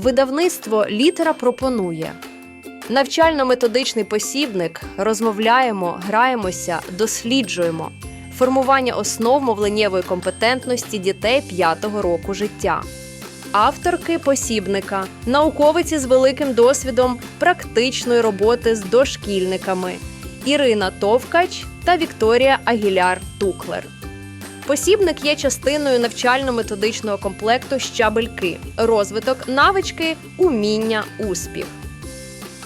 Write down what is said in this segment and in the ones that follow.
Видавництво Літера пропонує навчально-методичний посібник. Розмовляємо, граємося, досліджуємо. Формування основ мовленнєвої компетентності дітей 5 року життя. Авторки посібника, науковиці з великим досвідом практичної роботи з дошкільниками Ірина Товкач та Вікторія Агіляр Туклер. Посібник є частиною навчально-методичного комплекту Щабельки, розвиток, навички, уміння, успіх.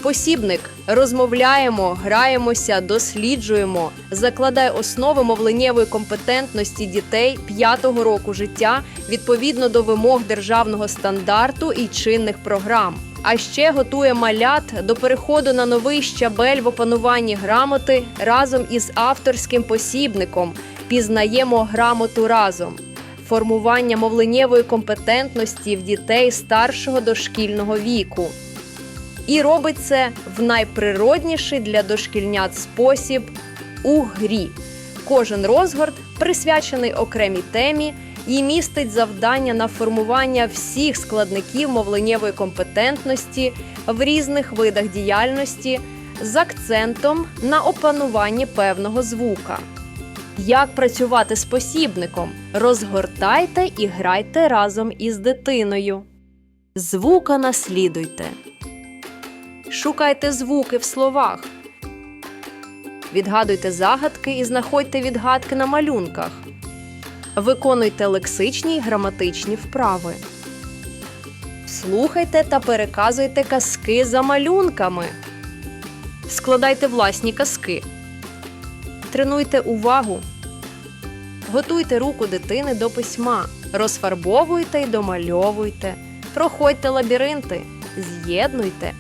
Посібник розмовляємо, граємося, досліджуємо, закладає основи мовленнєвої компетентності дітей 5 року життя відповідно до вимог державного стандарту і чинних програм. А ще готує малят до переходу на новий щабель в опануванні грамоти разом із авторським посібником Пізнаємо грамоту разом. Формування мовленнєвої компетентності в дітей старшого дошкільного віку і робить це в найприродніший для дошкільнят спосіб у грі. Кожен розгорт присвячений окремій темі і містить завдання на формування всіх складників мовленнєвої компетентності в різних видах діяльності з акцентом на опануванні певного звука. Як працювати з посібником? Розгортайте і грайте разом із дитиною. Звука наслідуйте. Шукайте звуки в словах. Відгадуйте загадки і знаходьте відгадки на малюнках. Виконуйте лексичні й граматичні вправи. Слухайте та переказуйте казки за малюнками. Складайте власні казки. Тренуйте увагу. Готуйте руку дитини до письма. Розфарбовуйте й домальовуйте. Проходьте лабіринти. З'єднуйте.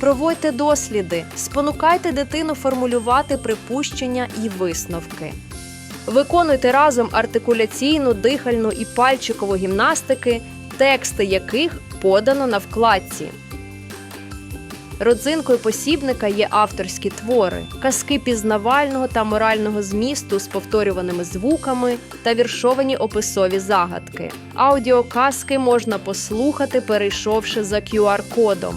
Проводьте досліди, спонукайте дитину формулювати припущення і висновки. Виконуйте разом артикуляційну, дихальну і пальчикову гімнастики, тексти яких подано на вкладці. Родзинкою посібника є авторські твори, казки пізнавального та морального змісту з повторюваними звуками та віршовані описові загадки. Аудіоказки можна послухати, перейшовши за QR-кодом.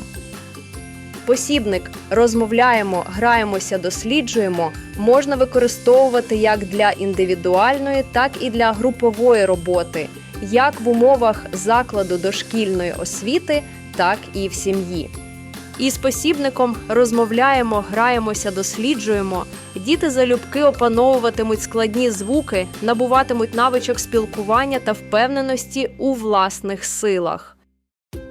Посібник розмовляємо, граємося, досліджуємо можна використовувати як для індивідуальної, так і для групової роботи, як в умовах закладу дошкільної освіти, так і в сім'ї. Із посібником розмовляємо, граємося, досліджуємо. Діти залюбки опановуватимуть складні звуки, набуватимуть навичок спілкування та впевненості у власних силах.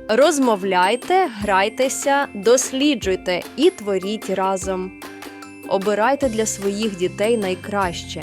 Розмовляйте, грайтеся, досліджуйте і творіть разом. Обирайте для своїх дітей найкраще.